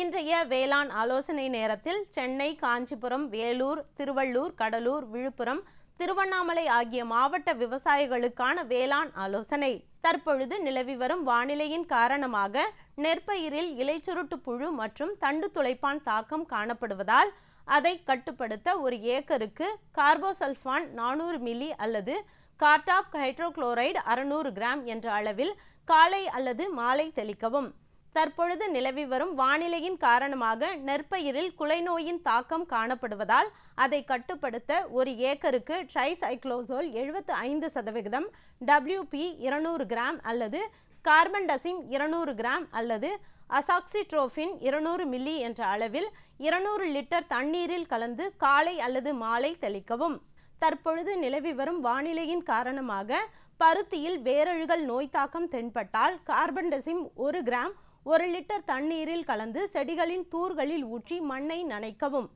இன்றைய வேளாண் ஆலோசனை நேரத்தில் சென்னை காஞ்சிபுரம் வேலூர் திருவள்ளூர் கடலூர் விழுப்புரம் திருவண்ணாமலை ஆகிய மாவட்ட விவசாயிகளுக்கான வேளாண் ஆலோசனை. தற்பொழுது நிலவி வரும் வானிலையின் காரணமாக நெற்பயிரில் இலைச்சுருட்டு புழு மற்றும் தண்டு துளைப்பான் தாக்கம் காணப்படுவதால் அதை கட்டுப்படுத்த ஒரு ஏக்கருக்கு கார்போசல்ஃபான் நானூறு மில்லி அல்லது கார்டாப் ஹைட்ரோகுளோரைடு அறுநூறு கிராம் என்ற அளவில் காலை அல்லது மாலை தெளிக்கவும். தற்பொழுது நிலவி வரும் வானிலையின் காரணமாக நெற்பயிரில் குலைநோயின் தாக்கம் காணப்படுவதால் அதை கட்டுப்படுத்த ஒரு ஏக்கருக்கு ட்ரைசைக்ளோசோல் எழுபத்து ஐந்து சதவிகிதம் டபிள்யூபி இருநூறு கிராம் அல்லது கார்பன்டசிம் இருநூறு கிராம் அல்லது அசாக்சிட்ரோஃபின் இருநூறு மில்லி என்ற அளவில் இருநூறு லிட்டர் தண்ணீரில் கலந்து காலை அல்லது மாலை தெளிக்கவும். தற்பொழுது நிலவி வரும் வானிலையின் காரணமாக பருத்தியில் வேரழுகல் நோய் தாக்கம் தென்பட்டால் கார்பன்டசிம் ஒரு கிராம் ஒரு லிட்டர் தண்ணீரில் கலந்து செடிகளின் தூர்களில் ஊற்றி மண்ணை நனைக்கவும்.